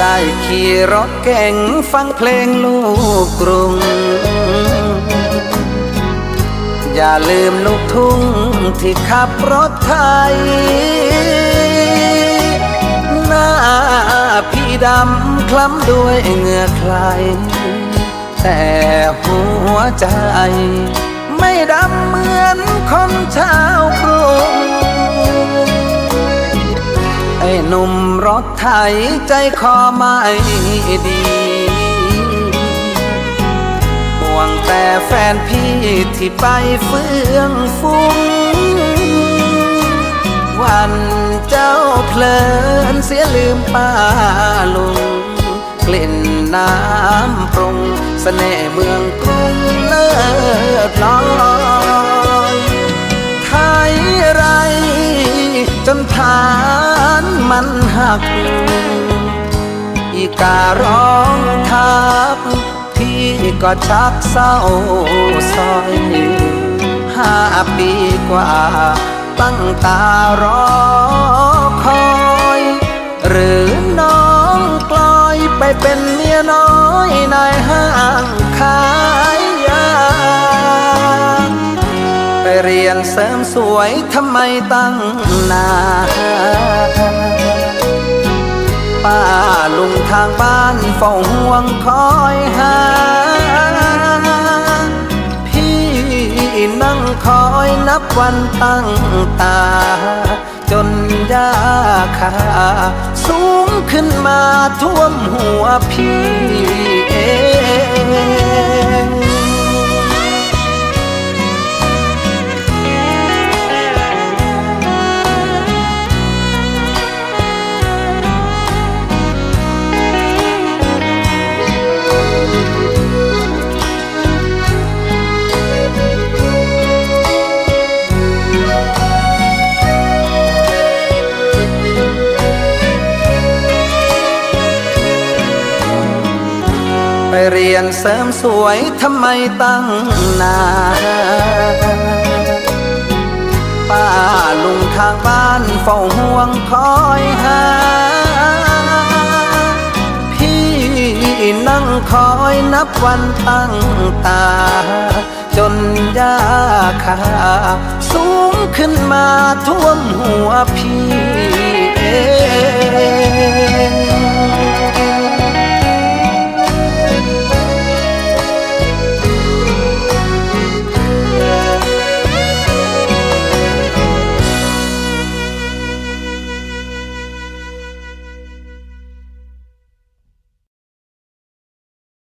ได้ขี่รถเก่งฟังเพลงลูกกรุง อย่าลืมลูกทุ่งที่ขับรถไทย หน้าพี่ดำคล้ำด้วยเหงื่อใคร แต่หัวใจไม่ดำเหมือนคนชาวกรุงไอ้หนุ่ม รถไถใจคอไม่ดีห่วงแต่แฟนพี่ที่ไปเฟื่องฟุ้งวันเจ้าเพลินเสียลืมป้าลุงกลิ่นน้ำปรุงสเสน่ห์เมืองกรุงเลิศลอ หัก อีการ้องทักพี่ก็ชักเศร้าซอยห้าปีกว่า ตั้งตารอคอย หรือน้องกลอยไปเป็นเมียน้อยในห้างขายยา ไปเรียนเสริมสวยทำไมตั้งนาน ป้าลุงทางบ้านเฝ้าห่วงคอยหา พี่นั่งคอยนับวันตั้งตา จนยาคาสูงขึ้นมาท่วมหัวพี่เอง เรียนเสริมสวยทำไมตั้งนานป้าลุงทางบ้านเฝ้าห่วงคอยหา พี่นั่งคอยนับวันตั้งตา จนยาคาสูงขึ้นมาท่วมหัวพี่เอ